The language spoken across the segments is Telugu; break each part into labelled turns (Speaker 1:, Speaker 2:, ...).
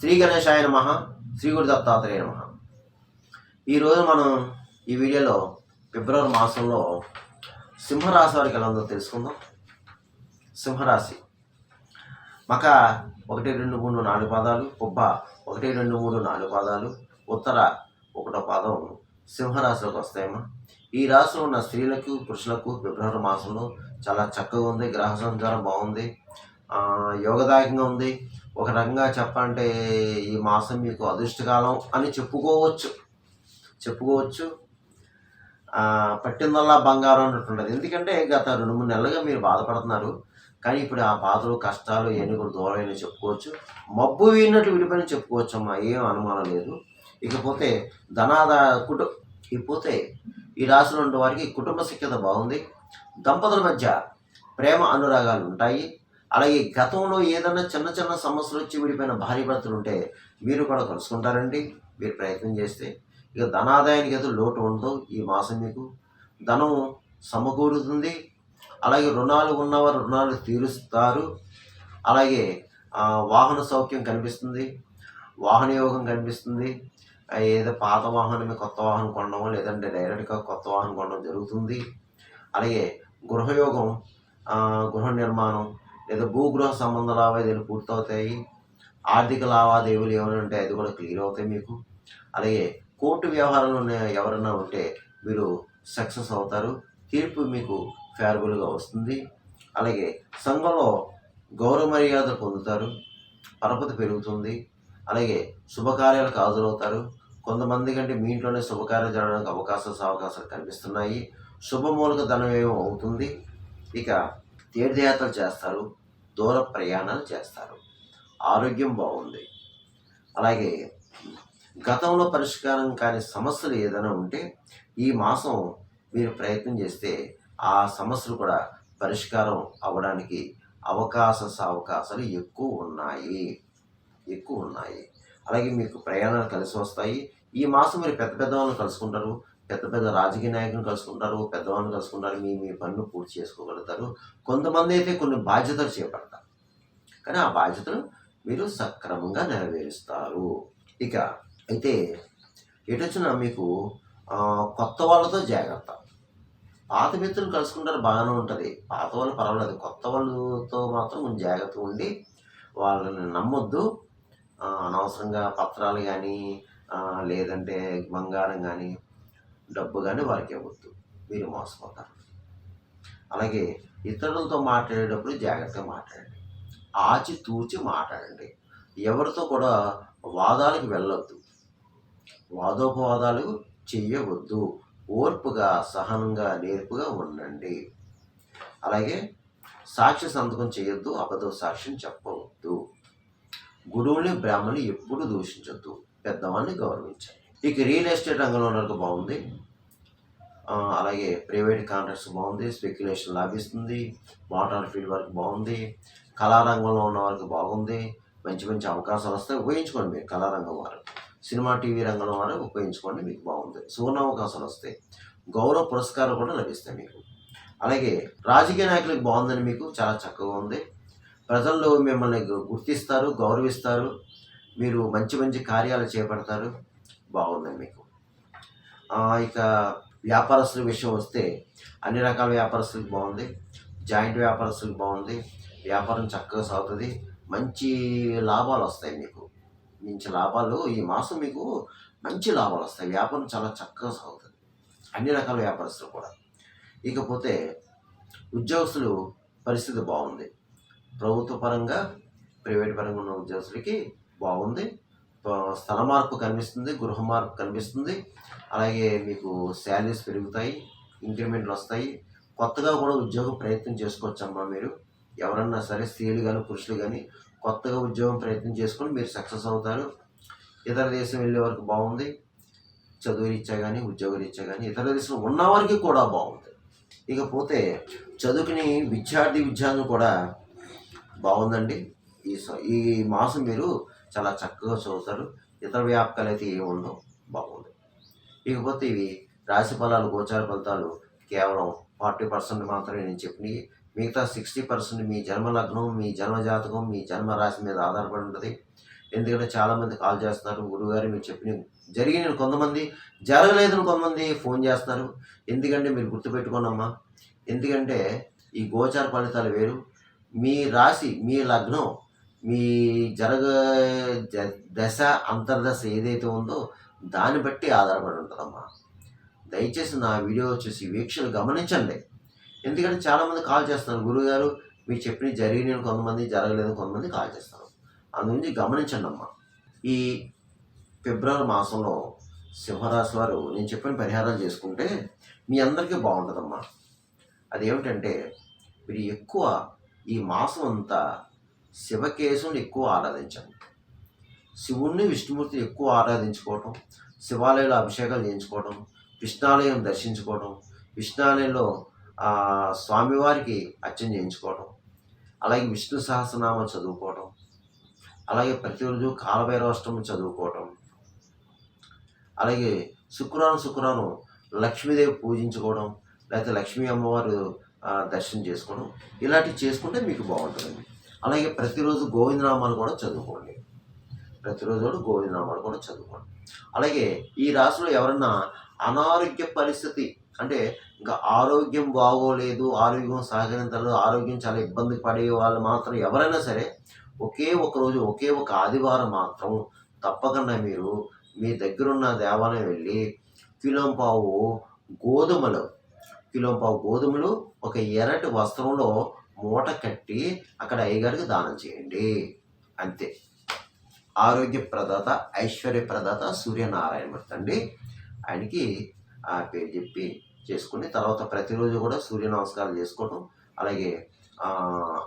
Speaker 1: శ్రీ గణేశాయ నమ శ్రీ గురు దత్తాత్రేయ నమ. ఈరోజు మనం ఈ వీడియోలో ఫిబ్రవరి మాసంలో సింహరాశి వారికి ఎలా ఉందో తెలుసుకుందాం. సింహరాశి. మక ఒకటి రెండు మూడు నాలుగు పాదాలు కుబ్బ ఒకటి రెండు మూడు నాలుగు పాదాలు ఉత్తర ఒకటో పాదం సింహరాశిలోకి వస్తాయమ్మా. ఈ రాశిలో ఉన్న స్త్రీలకు పురుషులకు ఫిబ్రవరి మాసంలో చాలా చక్కగా ఉంది గ్రహ సంచారం బాగుంది యోగదాయకంగా ఉంది. ఒక రకంగా చెప్పాలంటే ఈ మాసం మీకు అదృష్టకాలం అని చెప్పుకోవచ్చు. చెప్పుకోవచ్చు. పట్టిందల్లా బంగారం అన్నట్టుండదు. ఎందుకంటే గత రెండు మూడు నెలలుగా మీరు బాధపడుతున్నారు. కానీ ఇప్పుడు ఆ బాధలు కష్టాలు ఇవన్నీ కూడా దూరమైన చెప్పుకోవచ్చు. మబ్బు వీడినట్టు విడిపోయిన చెప్పుకోవచ్చు అమ్మా. ఏం అనుమానం లేదు. ఇకపోతే ధనాదా కుటు ఇకపోతే ఈ రాశిలో ఉండే వారికి కుటుంబ శక్యత బాగుంది. దంపతుల మధ్య ప్రేమ అనురాగాలు ఉంటాయి. అలాగే గతంలో ఏదైనా చిన్న చిన్న సమస్యలు వచ్చి విడిపోయిన భార్య భర్తలు ఉంటే మీరు కూడా కలుసుకుంటారండి మీరు ప్రయత్నం చేస్తే ఇక ధనాదాయానికి ఏదో లోటు ఉండదు ఈ మాసం మీకు. ధనం సమకూరుతుంది. అలాగే రుణాలు ఉన్నవారు రుణాలు తీరుస్తారు. అలాగే వాహన సౌఖ్యం కనిపిస్తుంది. వాహన యోగం కనిపిస్తుంది. ఏదో పాత వాహనమే కొత్త వాహనం కొనడం లేదంటే డైరెక్ట్గా కొత్త వాహనం కొనడం జరుగుతుంది. అలాగే గృహయోగం గృహ నిర్మాణం లేదా భూగృహ సంబంధ లావాదేవీలు పూర్తవుతాయి. ఆర్థిక లావాదేవీలు ఏమైనా ఉంటే అది కూడా క్లియర్ అవుతాయి మీకు. అలాగే కోర్టు వ్యవహారంలో ఎవరైనా ఉంటే మీరు సక్సెస్ అవుతారు. తీర్పు మీకు ఫేవరబుల్గా వస్తుంది. అలాగే సంఘంలో గౌరవ మర్యాద పొందుతారు. పరపతి పెరుగుతుంది. అలాగే శుభకార్యాలకు హాజరవుతారు. కొంతమంది కంటే మీ ఇంట్లోనే శుభకార్యాలు జరగడానికి అవకాశాలు అవకాశాలు కనిపిస్తున్నాయి. శుభమూలక ధనవ్యయం అవుతుంది. ఇక తీర్థయాత్రలు చేస్తారు. దూర ప్రయాణాలు చేస్తారు. ఆరోగ్యం బాగుంది. అలాగే గతంలో పరిష్కారం కాని సమస్యలు ఏదైనా ఉంటే ఈ మాసం మీరు ప్రయత్నం చేస్తే ఆ సమస్యలు కూడా పరిష్కారం అవ్వడానికి అవకాశ అవకాశాలు ఎక్కువ ఉన్నాయి. ఎక్కువ ఉన్నాయి. అలాగే మీకు ప్రయాణాలు కలిసి వస్తాయి. ఈ మాసం మీరు పెద్ద పెద్ద వాళ్ళని కలుసుకుంటారు. పెద్ద పెద్ద రాజకీయ నాయకులు కలుసుకుంటారు పెద్దవాళ్ళు కలుసుకుంటారు మీ మీ పనులు పూర్తి చేసుకోగలుగుతారు. కొంతమంది అయితే కొన్ని బాధ్యతలు చేపడతారు. కానీ ఆ బాధ్యతలు మీరు సక్రమంగా నెరవేరుస్తారు. ఇక అయితే ఎటొచ్చినా మీకు కొత్త వాళ్ళతో జాగ్రత్త. పాత మిత్రులు కలుసుకుంటారు బాగానే ఉంటుంది. పాత వాళ్ళు పర్వాలేదు. కొత్త వాళ్ళతో మాత్రం కొంచెం జాగ్రత్త ఉండి వాళ్ళని నమ్మొద్దు. అనవసరంగా పత్రాలు కానీ లేదంటే బంగారం కానీ డబ్బు కానీ వారికి ఇవ్వద్దు. మీరు మోసపోతారు. అలాగే ఇతరులతో మాట్లాడేటప్పుడు జాగ్రత్తగా మాట్లాడండి. ఆచి తూచి మాట్లాడండి. ఎవరితో కూడా వాదాలకు వెళ్ళొద్దు. వాదోపవాదాలు చెయ్యవద్దు. ఓర్పుగా సహనంగా నేర్పుగా ఉండండి. అలాగే సాక్ష్య సంతకం చేయొద్దు అబద్ధ సాక్ష్యం చెప్పవద్దు. గురువుని బ్రాహ్మణుని ఎప్పుడు దూషించొద్దు. పెద్దవాళ్ళని గౌరవించండి. ఇక రియల్ ఎస్టేట్ రంగంలో వరకు బాగుంది. అలాగే ప్రైవేట్ కాంట్రాక్ట్స్ బాగుంది స్పెక్యులేషన్ లాభిస్తుంది వాటర్ ఫీల్డ్ వరకు బాగుంది కళారంగంలో ఉన్న వారికి బాగుంది మంచి మంచి అవకాశాలు వస్తాయి ఉపయోగించుకోండి మీరు కళారంగం వారు. సినిమా టీవీ రంగంలో వారు ఉపయోగించుకోండి మీకు బాగుంది. సువర్ణ అవకాశాలు వస్తాయి గౌరవ పురస్కారం కూడా లభిస్తాయి మీకు. అలాగే రాజకీయ నాయకులకు బాగుందని మీకు చాలా చక్కగా ఉంది. ప్రజల్లో మిమ్మల్ని గుర్తిస్తారు గౌరవిస్తారు. మీరు మంచి మంచి కార్యాలు చేపడతారు. బాగుంది మీకు. ఇక వ్యాపారస్తుల విషయం వస్తే అన్ని రకాల వ్యాపారస్తులకు బాగుంది. జాయింట్ వ్యాపారస్తులకు బాగుంది. వ్యాపారం చక్కగా సాగుతుంది. మంచి లాభాలు వస్తాయి మీకు. మంచి లాభాలు ఈ మాసం మీకు మంచి లాభాలు వస్తాయి. వ్యాపారం చాలా చక్కగా సాగుతుంది. అన్ని రకాల వ్యాపారస్తులు కూడా. ఇకపోతే ఉద్యోగస్తులు పరిస్థితి బాగుంది. ప్రభుత్వ పరంగా ప్రైవేట్ పరంగా ఉన్న ఉద్యోగస్తులకి బాగుంది. స్థల మార్పు కనిపిస్తుంది గృహ మార్పు కనిపిస్తుంది. అలాగే మీకు శాలరీస్ పెరుగుతాయి ఇంక్రిమెంట్లు వస్తాయి. కొత్తగా కూడా ఉద్యోగం ప్రయత్నం చేసుకోవచ్చమ్మా మీరు. ఎవరన్నా సరే స్త్రీలు కానీ పురుషులు కానీ కొత్తగా ఉద్యోగం ప్రయత్నం చేసుకొని మీరు సక్సెస్ అవుతారు. ఇతర దేశం వెళ్ళే వరకు బాగుంది. చదువు రీత్యా కానీ ఉద్యోగ రీత్యా కానీ ఇతర దేశంలో ఉన్న వారికి కూడా బాగుంది. ఇకపోతే చదువుకుని విద్యార్థి విద్యార్థులు కూడా బాగుందండి. ఈ ఈ మాసం మీరు చాలా చక్కగా చదువుతారు. ఇతర వ్యాపకాలు అయితే ఏమి ఉండవు. బాగుంది. ఇకపోతే ఇవి రాశి ఫలాలు గోచార ఫలితాలు కేవలం ఫార్టీ పర్సెంట్ మాత్రమే నేను చెప్పినవి. మిగతా సిక్స్టీ పర్సెంట్ మీ జన్మ లగ్నం మీ జన్మ జాతకం మీ జన్మ రాశి మీద ఆధారపడి ఉంటుంది. ఎందుకంటే చాలామంది కాల్ చేస్తున్నారు గురువుగారు మీరు చెప్పిన జరిగిన కొంతమంది జరగలేదని కొంతమంది ఫోన్ చేస్తున్నారు ఎందుకంటే మీరు గుర్తుపెట్టుకోనమ్మా ఎందుకంటే ఈ గోచార ఫలితాలు వేరు. మీ రాశి మీ లగ్నం మీ జరగ జ- దశ అంతర్దశ ఏదైతే ఉందో దాన్ని బట్టి ఆధారపడి ఉంటుందమ్మా. దయచేసి నా వీడియో వచ్చేసి వీక్షలు గమనించండి. ఎందుకంటే చాలామంది కాల్ చేస్తున్నారు. గురువుగారు మీరు చెప్పిన జరిగిన కొంతమంది జరగలేదు కొంతమంది కాల్ చేస్తారు అందుగురించి గమనించండి అమ్మా ఈ ఫిబ్రవరి మాసంలో సింహరాశి వారు నేను చెప్పిన పరిహారాలు చేసుకుంటే మీ అందరికీ బాగుంటుందమ్మా. అదేమిటంటే మీరు ఎక్కువ ఈ మాసం అంతా శివకేశవుని ఎక్కువ ఆరాధించండి. శివుణ్ణి విష్ణుమూర్తిని ఎక్కువ ఆరాధించుకోవటం శివాలయంలో అభిషేకాలు చేయించుకోవడం కృష్ణాలయం దర్శించుకోవడం కృష్ణాలయంలో స్వామివారికి అర్చన చేయించుకోవడం అలాగే విష్ణు సహస్రనామం చదువుకోవడం అలాగే ప్రతిరోజు కాలభైరవాష్టమం చదువుకోవటం అలాగే శుక్రవారం శుక్రవారం లక్ష్మీదేవి పూజించుకోవడం లేకపోతే లక్ష్మీ అమ్మవారు దర్శనం చేసుకోవడం ఇలాంటివి చేసుకుంటే మీకు బాగుంటుందండి. అలాగే ప్రతిరోజు గోవిందనామాలు కూడా చదువుకోండి. ప్రతిరోజు కూడా గోవిందనామాలు కూడా చదువుకోండి. అలాగే ఈ రాశిలో ఎవరన్నా అనారోగ్య పరిస్థితి అంటే ఇంకా ఆరోగ్యం బాగోలేదు ఆరోగ్యం సహకరించలేదు ఆరోగ్యం చాలా ఇబ్బంది పడే వాళ్ళు మాత్రం ఎవరైనా సరే ఒకే ఒక రోజు ఒకే ఒక ఆదివారం మాత్రం తప్పకుండా మీరు మీ దగ్గరున్న దేవాలయం వెళ్ళి కిలోంపావు గోధుమలు కిలోంపావు గోధుమలు ఒక ఎర్రటి వస్త్రంలో మూట కట్టి అక్కడ అయ్యగారికి దానం చేయండి. అంతే. ఆరోగ్య ప్రదాత ఐశ్వర్య ప్రదాత సూర్యనారాయణమూర్తి అండి. ఆయనకి ఆ పేరు చెప్పి చేసుకుని తర్వాత ప్రతిరోజు కూడా సూర్య నమస్కారం చేసుకోవడం అలాగే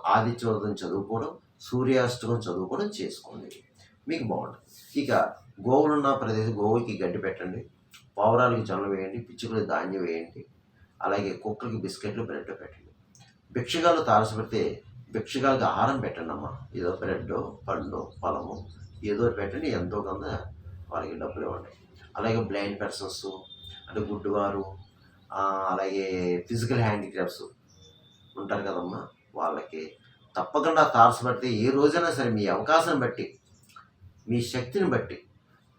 Speaker 1: ఆదిత్యోదయం చదువుకోవడం సూర్యాష్టకం చదువుకోవడం చేసుకోండి. మీకు బాగుంటుంది. ఇక గోవులు ఉన్న ప్రదేశం గోవుకి గడ్డి పెట్టండి. పావురాలకి జొన్న వేయండి పిచ్చుకలకి ధాన్యం వేయండి. అలాగే కుక్కలకి బిస్కెట్లు బ్రెడ్ పెట్టండి. భిక్షగాలు తారసపెడితే భిక్షగాలకు ఆహారం పెట్టండి అమ్మ ఏదో బ్రెడ్ పండు పొలము ఏదో పెట్టండి ఎంతో కొంత వాళ్ళకి డబ్బులు ఇవ్వండి. అలాగే బ్లైండ్ పర్సన్స్ అంటే గుడ్డువారు అలాగే ఫిజికల్ హ్యాండిక్రాఫ్ట్స్ ఉంటారు కదమ్మా. వాళ్ళకి తప్పకుండా తారసపడితే ఏ రోజైనా సరే మీ అవకాశం బట్టి మీ శక్తిని బట్టి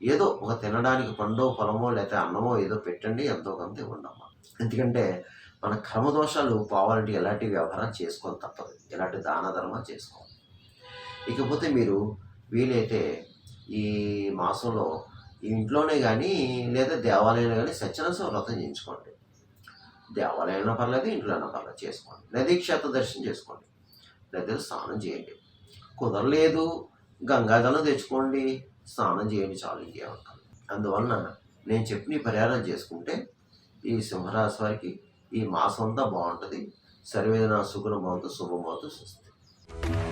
Speaker 1: ఏదో ఒక తినడానికి పండో పొలమో లేకపోతే అన్నమో ఏదో పెట్టండి ఎంతో కొంత ఇవ్వండి అమ్మా ఎందుకంటే మన క్రమదోషాలు పోవాలంటే ఎలాంటి వ్యవహారం చేసుకోవాలి తప్పదు. ఎలాంటి దాన ధర్మాలు చేసుకోవాలి. ఇకపోతే మీరు వీలైతే ఈ మాసంలో ఇంట్లోనే కానీ లేదా దేవాలయంలో కానీ సత్యనారాయణ వ్రతం చేయించుకోండి. దేవాలయంలో పర్లేదు ఇంట్లోనే పర్లేదు చేసుకోండి. నదీ క్షేత్ర దర్శనం చేసుకోండి. నదిలో స్నానం చేయండి. కుదరలేదు గంగాజలం తెచ్చుకోండి స్నానం చేయండి చాలు ఇంకేమక్కర్లేదు అందువలన నేను చెప్పిన ఈ చేసుకుంటే ఈ సింహరాశి వారికి ఈ మాసం అంతా బాగుంటుంది. సర్వేదన సుగుణం భవంతు శుభం బాగుంటుంది స్వస్తి.